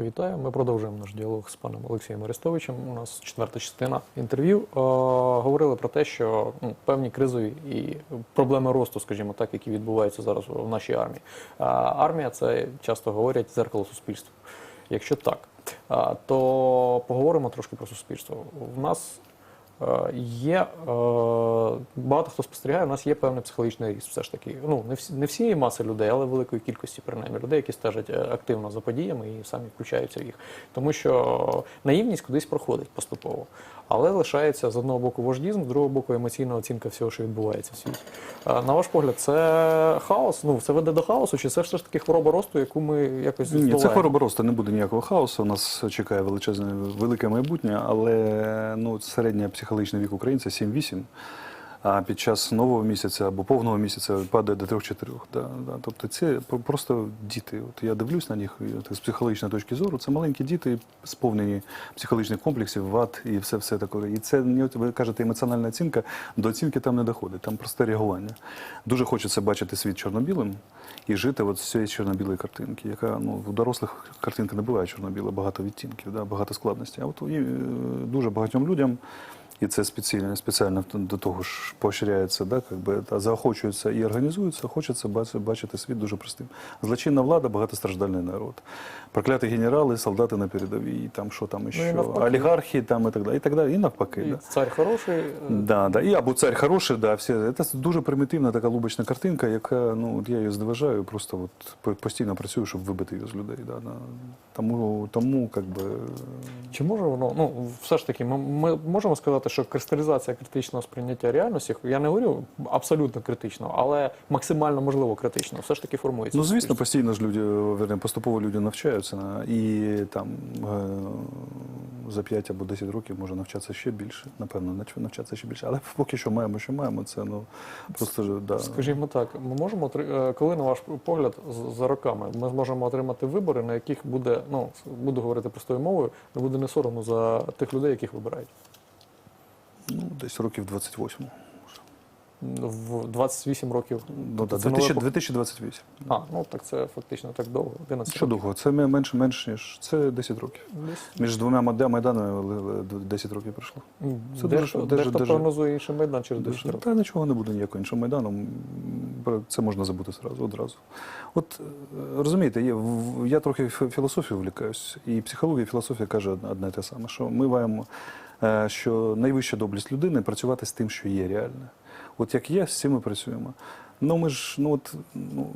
Вітаю. Ми продовжуємо наш діалог з паном Олексієм Арестовичем. У нас четверта частина інтерв'ю. Е, говорили про те, що ну, певні кризові і проблеми росту, скажімо так, які відбуваються зараз в нашій армії. А армія це часто говорять зеркало суспільства. Якщо так, а, то поговоримо трошки про суспільство. У нас е, є е, багато хто спостерігає, у нас є певний психологічний ріст. Все ж таки. Ну не всі не всієї маси людей, але великої кількості принаймні людей, які стежать е, активно за подіями і самі включаються в їх. Тому що наївність кудись проходить поступово. Але лишається з одного боку вождізм, з другого боку емоційна оцінка всього, що відбувається в світі. Е, На ваш погляд, це хаос? Ну це веде до хаосу, чи це все ж таки хвороба росту, яку ми якось Ні, це хвороба росту, не буде ніякого хаосу. У нас чекає величезне велике майбутнє, але ну, середня психологічний вік українця 7-8. А під час нового місяця або повного місяця падає до 3-4. Да, да. Тобто це просто діти. От я дивлюсь на них з психологічної точки зору. Це маленькі діти, сповнені психологічних комплексів, вад і все все таке. І це не ви кажете, емоціональна оцінка. До оцінки там не доходить, там просте реагування. Дуже хочеться бачити світ чорно-білим і жити от з цієї чорно-білої картинки, яка ну в дорослих картинка не буває чорно-біла, багато відтінків, да, багато складностей. А от е, дуже багатьом людям. І це спеціально, спеціально до того ж поощряється, да, как би, та заохочується і організується, хочеться бачити, світ дуже простим. Злочинна влада, багатостраждальний народ. Прокляті генерали, солдати на передовій, там що там ще, навпаки. олігархи там і так далі. І так далі. І навпаки. І Да. цар хороший. е, Да, да. І або цар хороший, да, всі. Це дуже примітивна така лубочна картинка, яка, ну, от я її зневажаю, просто от постійно працюю, щоб вибити її з людей. Да, да. Тому, тому, как би, Чи може воно, ну все ж таки, ми, ми можемо сказати, що кристалізація критичного сприйняття реальності, я не говорю абсолютно критично, але максимально можливо критично, все ж таки формується. Ну, звісно, постійно ж люди, верне, поступово люди навчаються, і там е, за 5 або 10 років може навчатися ще більше, напевно, навчатися ще більше. Але поки що маємо, що маємо, це ну просто да. Скажімо так, ми можемо е, коли на ваш погляд за роками ми зможемо отримати вибори, на яких буде, ну буду говорити простою мовою, не буде не соромно за тих людей, яких вибирають. Ну, десь років 28. В 28 років. Ну, Тобто да, це 2000, нове 2028. А, ну так це фактично так довго. 11 Що років. довго? Це ме- менше, менше, ніж це 10 років. Між двома Майда- майданами ли- ли- 10 років пройшло. Дехто, Це дуже- дуже- дехто дуже- прогнозує інший майдан через 10 років. Та нічого не буде ніякого іншого майдану. М, про Це можна забути зразу, одразу. От е, розумієте, є, в- я трохи фі- філософією влікаюсь, і психологія, і філософія каже одне, одне і те саме, що ми маємо, що найвища доблість людини працювати з тим, що є реальне. От як є, з цим ми працюємо. Ну ми ж ну от ну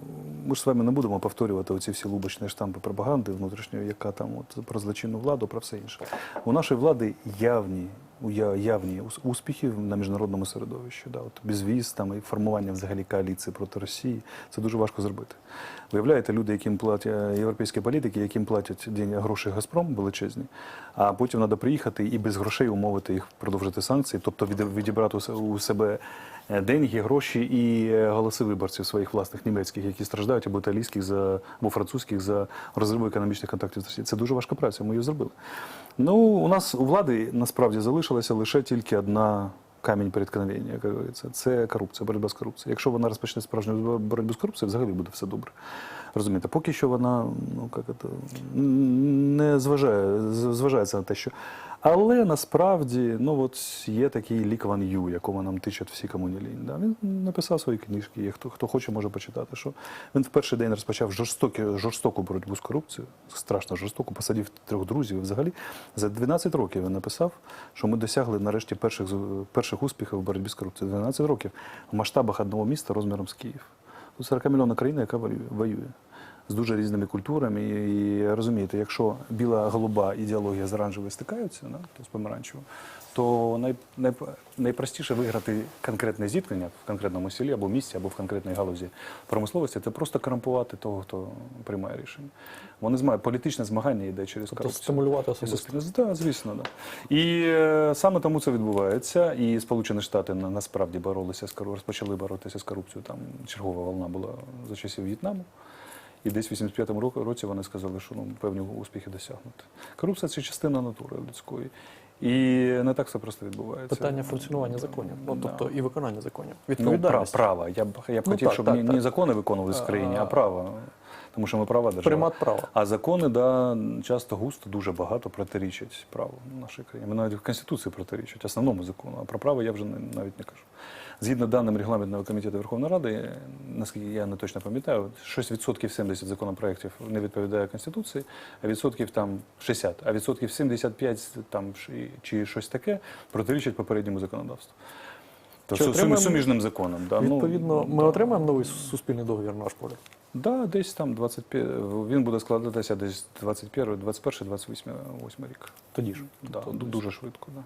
ми ж з вами не будемо повторювати оці всі лубочні штампи пропаганди внутрішньої, яка там от про злочинну владу, про все інше. У нашої влади явні явні ус- успіхи на міжнародному середовищі. Да, от безвіз там і формування взагалі коаліції проти Росії. Це дуже важко зробити. Виявляєте, люди, яким платять європейські політики, яким платять гроші Газпром величезні, а потім треба приїхати і без грошей умовити їх продовжити санкції, тобто відібрати у себе е, деньги, гроші і е, голоси виборців своїх власних німецьких, які страждають або італійських за або французьких за розрив економічних контактів з Росією. Це дуже важка праця. Ми її зробили. Ну у нас у влади насправді залишилася лише тільки одна. Камінь преткновення, як говориться, це корупція, боротьба з корупцією. Якщо вона розпочне справжню боротьбу з корупцією, взагалі буде все добре. Розумієте, поки що вона ну як це, не зважає, зважається на те, що. Але насправді ну от є такий Лік Ван Ю, якому нам тичать всі кому. Да? Він написав свої книжки, і хто, хто хоче, може почитати. Що він в перший день розпочав жорстокі, жорстоку боротьбу з корупцією, страшно жорстоку, посадив трьох друзів. Взагалі за 12 років він написав, що ми досягли нарешті перших, перших успіхів в боротьбі з корупцією. 12 років в масштабах одного міста розміром з Київ. Тут 40 мільйонна країна, яка воює. З дуже різними культурами. І, розумієте, якщо біла голуба ідеологія з оранжевою стикаються, да, то з помаранчевою, то най, най, найпростіше виграти конкретне зіткнення в конкретному селі або місті, або в конкретній галузі промисловості, це просто корумпувати того, хто приймає рішення. Вони змагають політичне змагання йде через Тобто корупцію. стимулювати особисто. Так, звісно, да. І е, саме тому це відбувається. І Сполучені Штати на, насправді боролися з кору- розпочали боротися з корупцією. Там чергова волна була за часів В'єтнаму. І десь в 85-му року- році вони сказали, що ну, певні успіхи досягнути. Корупція це частина натури людської. І не так все просто відбувається. Питання функціонування законів, ну, Да. тобто і виконання законів. Ну, пра- права. Я б, я б Ну, хотів, так, щоб так, не, так. не закони виконувалися в країні, А, право. Тому що ми права держава. Примат права. А закони, да, часто густо, дуже багато протирічать праву нашої країни. Вони навіть в Конституції протирічать, основному закону. А про право я вже не- навіть не кажу. Згідно даним регламентного комітету Верховної Ради, наскільки я не точно пам'ятаю, щось відсотків 70 законопроєктів не відповідає Конституції, а відсотків там 60, а відсотків 75 там чи щось таке протирічать попередньому законодавству. То Чи отримаємо- суміжним законом. Да, ну, Відповідно, ми отримаємо новий суспільний договір на наш полі. Да, десь там 25, він буде складатися десь 21, 21, 28 8 рік. Тоді ж. Да, Тобто ду- десь. дуже швидко. Да.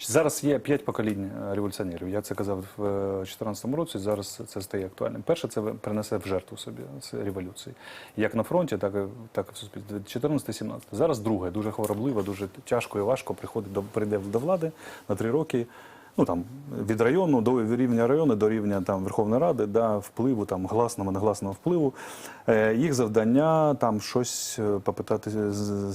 Зараз є п'ять поколінь е, революціонерів. Я це казав в 2014 році. Зараз це стає актуальним. Перше, це принесе в жертву собі це революції. Як на фронті, так і так і в суспільстві. 14-17. Зараз друге, дуже хворобливо, дуже тяжко і важко приходить до прийде до влади на три роки. Ну там від району до рівня району до рівня там Верховної Ради, да, впливу, там гласного, негласного впливу. Е, їх завдання там щось е, попитати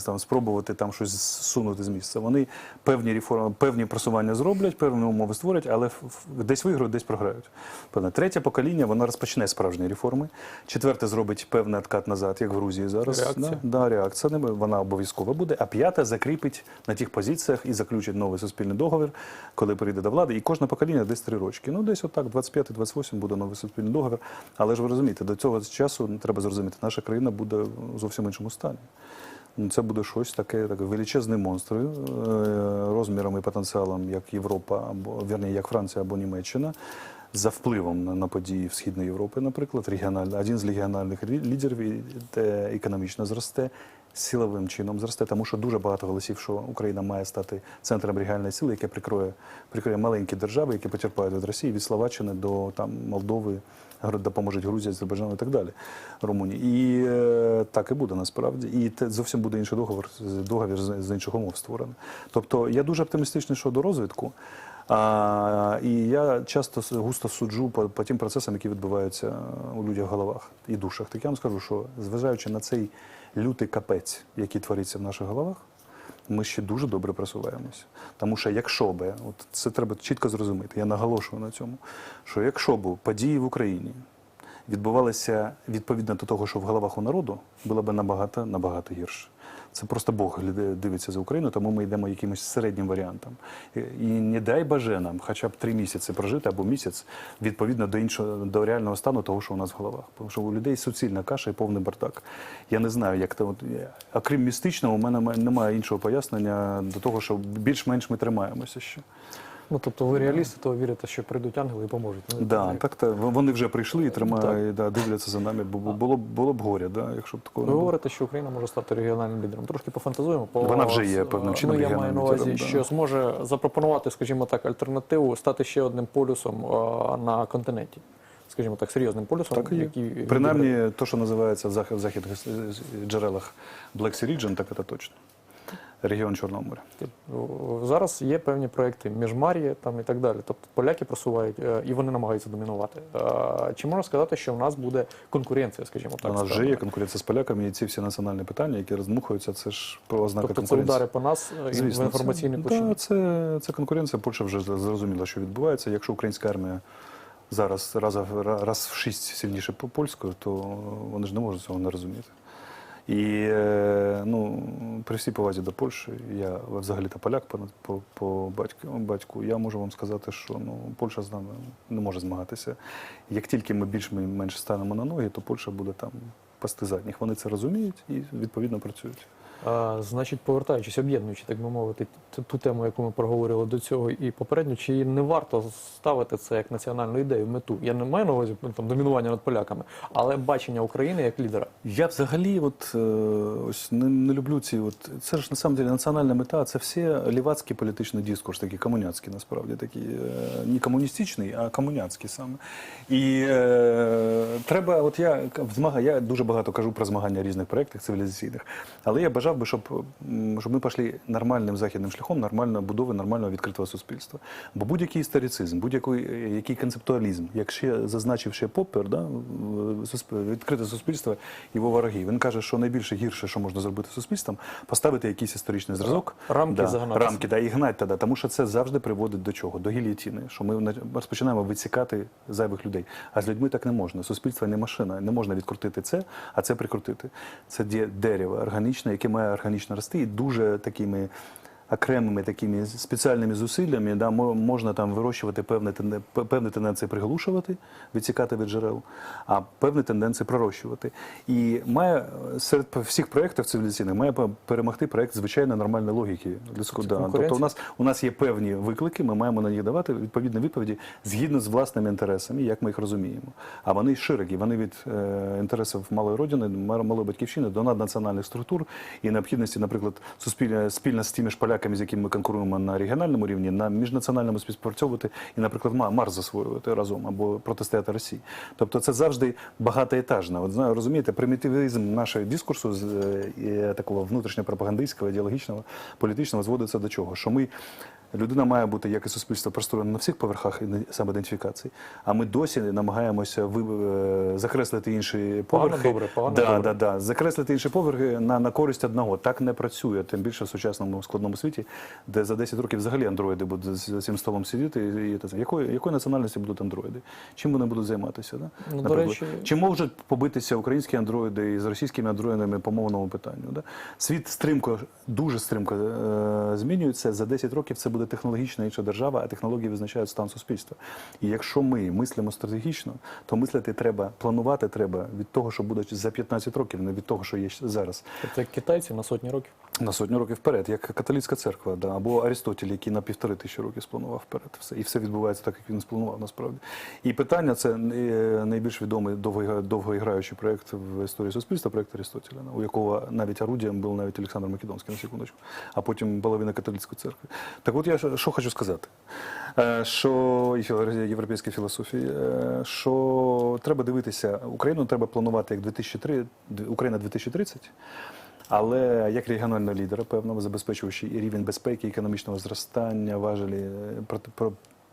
там спробувати там щось зсунути з місця. Вони певні реформи, певні просування зроблять, певні умови створять, але десь виграють, десь програють. Певне третє покоління воно розпочне справжні реформи. Четверте зробить певний откат назад, як в Грузії зараз. Реакція. Да, да, реакція вона обов'язково буде. А п'яте закріпить на тих позиціях і заключить новий суспільний договір, коли прийде до влади. І кожне покоління десь три рочки. Ну, десь отак, 25-28 буде новий суспільний договір. Але ж ви розумієте, до цього часу ну, треба зрозуміти, наша країна буде в зовсім іншому стані. Ну, Це буде щось таке, таке величезний монстр е, розміром і потенціалом, як Європа, або вірні, як Франція або Німеччина. За впливом на, на події в Східної Європи, наприклад, регіональний, один з регіональних лідерів і, економічно зросте, силовим чином зросте, тому що дуже багато голосів, що Україна має стати центром регіональної сили, яке прикроє, прикриє маленькі держави, які потерпають від Росії, від Словаччини до там, Молдови, допоможуть Грузії, Азербайджану і так далі, Румунії. І е, так і буде насправді. І це зовсім буде інший договір, договір з, з інших умов створений. Тобто я дуже оптимістичний щодо розвитку. А, і я часто густо суджу по, по тим процесам, які відбуваються у людях в головах і душах. Так я вам скажу, що зважаючи на цей лютий капець, який твориться в наших головах, ми ще дуже добре просуваємося. Тому що якщо би, от це треба чітко зрозуміти, я наголошую на цьому, що якщо б події в Україні відбувалися відповідно до того, що в головах у народу, було б набагато набагато гірше. Це просто Бог дивиться за Україну, тому ми йдемо якимось середнім варіантом. І, не дай Боже нам хоча б три місяці прожити або місяць відповідно до іншого до реального стану того, що у нас в головах. Тому що у людей суцільна каша і повний бардак. Я не знаю, як то окрім містичного, у мене немає іншого пояснення до того, що більш-менш ми тримаємося ще. Ну тобто ви реалісти, то вірите, що прийдуть ангели і поможуть. Ну, Да, так. так, так вони вже прийшли і тримають, да, дивляться за нами. Бо було б було б горя, да, якщо б такого Ви не було. говорите, що Україна може стати регіональним лідером. Трошки пофантазуємо. По, Вона вже є певним Ну, я маю на увазі, лідером, да. що зможе запропонувати, скажімо так, альтернативу, стати ще одним полюсом а, на континенті. Скажімо так, серйозним полюсом, Так який Принаймні, то, що називається в західних джерелах Black Sea Region, так це точно. Регіон Чорного моря. Зараз є певні проекти міжмар'я там і так далі. Тобто поляки просувають е, і вони намагаються домінувати. Чи можна сказати, що в нас буде конкуренція, скажімо так? У нас вже є конкуренція з поляками, і ці всі національні питання, які роздмухуються, це ж про ознаки Тобто це конкуренції. удари по нас е, і в інформаційній площині. да, це, це конкуренція. Польща вже зрозуміла, що відбувається. Якщо українська армія зараз раз, раз в шість сильніше по польською, то вони ж не можуть цього не розуміти. І е, ну, при всій повазі до Польщі, я взагалі-то поляк по, по, батьку, я можу вам сказати, що ну, Польща з нами не може змагатися. Як тільки ми більш-менш станемо на ноги, то Польща буде там пасти задніх. Вони це розуміють і відповідно працюють. Значить, повертаючись, об'єднуючи, так би мовити, ту, тему, яку ми проговорили до цього і попередньо, чи не варто ставити це як національну ідею, мету? Я не маю на увазі ну, там домінування над поляками, але бачення України як лідера. Я взагалі от, е, ось не, не люблю ці. От, це ж на самом деле національна мета, це все лівацький політичний дискурс, такий комуняцький насправді, такий е, не комуністичний, а комуняцький саме. І е, треба, от я змага, я дуже багато кажу про змагання різних проєктів цивілізаційних, але я бажаю. Бажав би, щоб, щоб ми пішли нормальним західним шляхом, нормальної будови, нормального відкритого суспільства. Бо будь-який історицизм, будь-який е, який концептуалізм, як ще зазначив ще Поппер, да, відкрите суспільство його вороги. Він каже, що найбільше гірше, що можна зробити з суспільством, поставити якийсь історичний зразок, Рамки да, загнатися. рамки да, і гнать тоді, тому що це завжди приводить до чого? До гільйотіни, що ми розпочинаємо висікати зайвих людей. А з людьми так не можна. Суспільство не машина, не можна відкрутити це, а це прикрутити. Це дерево органічне, яке має органічно рости, і дуже такими. Окремими такими спеціальними зусиллями да, можна там вирощувати певні, певні тенденції приглушувати, відсікати від джерел, а певні тенденції пророщувати. І має серед всіх проєктів цивілізаційних має перемогти проєкт звичайно нормальної логіки людської. Да. Тобто у нас у нас є певні виклики, ми маємо на них давати відповідні відповіді згідно з власними інтересами, як ми їх розуміємо. А вони широкі, вони від е, інтересів малої родини, ма- малої батьківщини до наднаціональних структур і необхідності, наприклад, суспільно спільно з тими ж поляками, з якими ми конкуруємо на регіональному рівні, на міжнаціональному співпрацьовувати і, наприклад, Ма- Марс засвоювати разом або протистояти Росії. Тобто це завжди багатоетажно. От знаю, розумієте, примітивізм нашого дискурсу з е, такого внутрішньопропагандистського, ідеологічного, політичного зводиться до чого? Що ми Людина має бути як і суспільство простроєна на всіх поверхах іде- самоідентифікації, а ми досі намагаємося ви, е, закреслити інші Погано, поверхи. добре, погано, да, добре. Да, да. Закреслити інші поверхи на, на користь одного. Так не працює, тим більше в сучасному складному світі, де за 10 років взагалі андроїди будуть за цим столом сидіти. І, і, те- якої, якої національності будуть андроїди? Чим вони будуть займатися? Да? Ну, до речі- чи можуть побитися українські андроїди із російськими андроїдами по мовному питанню? Да? Світ стрімко, дуже стрімко е, змінюється. За 10 років це буде технологічна інша держава, а технології визначають стан суспільства. І якщо ми мислимо стратегічно, то мислити треба, планувати треба від того, що буде за 15 років, не від того, що є зараз. Тобто як китайці на сотні років. На сотню років вперед, як католицька церква, да, або Арістотель, який на півтори тисячі років спланував вперед. Все. І все відбувається так, як він спланував насправді. І питання це е, найбільш відомий довго- довгоіграючий проєкт в історії суспільства, проєкт Арістотеля, у якого навіть орудієм був навіть Олександр Македонський, на секундочку, а потім половина католицької церкви. Так от я що хочу сказати, Е, що і філо- європейській філософії, е, що треба дивитися, Україну треба планувати як 2003, Україна 2030, але як регіонального лідера, певно, забезпечуючи і рівень безпеки, економічного зростання, важелі е, проти, про-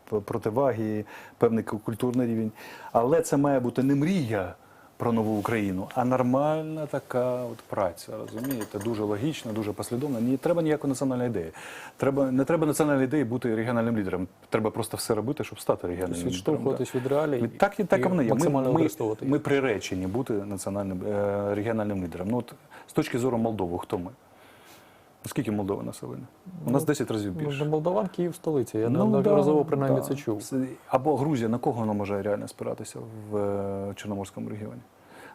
про- противаги, певний культурний рівень. Але це має бути не мрія про нову Україну, а нормальна така от праця. Розумієте, дуже логічна, дуже послідовна. Не треба ніякої національної ідеї. Треба не треба національної ідеї бути регіональним лідером. Треба просто все робити, щоб стати регіональним Тобто лідером. відштовхуватись від реалій. Так, і так і вони є. Ми, ми, ми приречені бути національним е, регіональним лідером. Ну от з точки зору Молдови, хто ми? Ну, Скільки Молдова населення? У нас 10 разів Ну, більше. для Молдаван Київ столиця. Я Ну, неодноразово да, принаймні да. це чув. Або Грузія, на кого вона може реально спиратися в е, Чорноморському регіоні?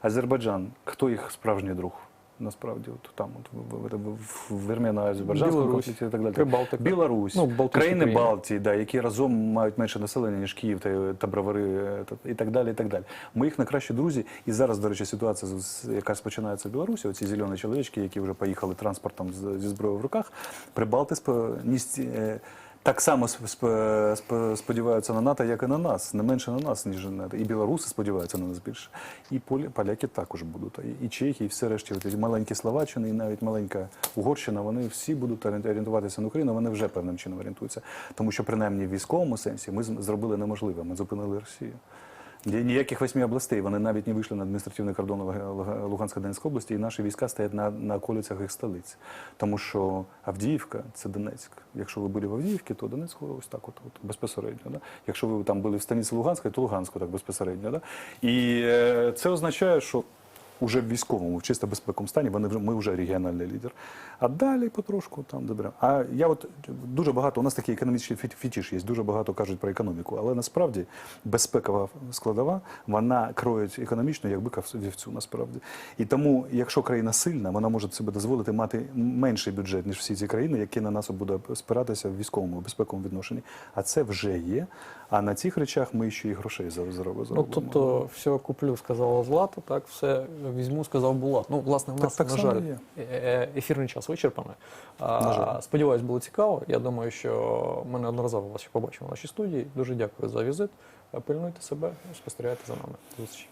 Азербайджан, хто їх справжній друг? Насправді, от там, от в, в, в, в вірмено-азербайджанському конфлікті і так далі. Прибалтика. Білорусь, Ну, Балтійські країни країни. Балтії, да, які разом мають менше населення, ніж Київ та, та Бровари та- і так далі. І так далі. Ми їх найкращі друзі. І зараз, до речі, ситуація, яка починається в Білорусі, оці зелені чоловічки, які вже поїхали транспортом з- зі зброєю в руках, Прибалти спо- ні е, так само сп- сп- сп- сподіваються на НАТО, як і на нас, не менше на нас, ніж на НАТО. І білоруси сподіваються на нас більше. І поляки також будуть. І, чехії, і все решті. Маленькі Словаччини, і навіть маленька Угорщина, вони всі будуть орієнт- орієнтуватися на Україну, вони вже певним чином орієнтуються. Тому що, принаймні, в військовому сенсі ми зробили неможливе, ми зупинили Росію. Ні- Ніяких восьми областей, вони навіть не вийшли на адміністративний кордон Луга- Луганської Донецької області, і наші війська стоять на, на околицях їх столиць. Тому що Авдіївка це Донецьк. Якщо ви були в Авдіївці, то Донецьку ось так, от, от безпосередньо. Да? Якщо ви там були в станиці Луганської, то Луганську так безпосередньо. Да? І е, це означає, що уже в військовому, в чисто безпековому стані, вони вже ми вже регіональний лідер. А далі потрошку там добре. А я от дуже багато, у нас такий економічний фі- є, дуже багато кажуть про економіку, але насправді безпекова складова, вона кроїть економічно, як бика вівцю, насправді. І тому, якщо країна сильна, вона може себе дозволити мати менший бюджет, ніж всі ці країни, які на нас буде спиратися в військовому безпековому відношенні. А це вже є. А на цих речах ми ще і грошей за- заробимо. Ну, тобто, все куплю, сказала Злата, так, все візьму, сказав Булат. Ну, власне, в нас, так на жаль, є. е- е- ефірний час вичерпаний. На жаль. Сподіваюсь, було цікаво. Я думаю, що ми неодноразово вас ще побачимо в нашій студії. Дуже дякую за візит. Пильнуйте себе, спостерігайте за нами. До зустрічі.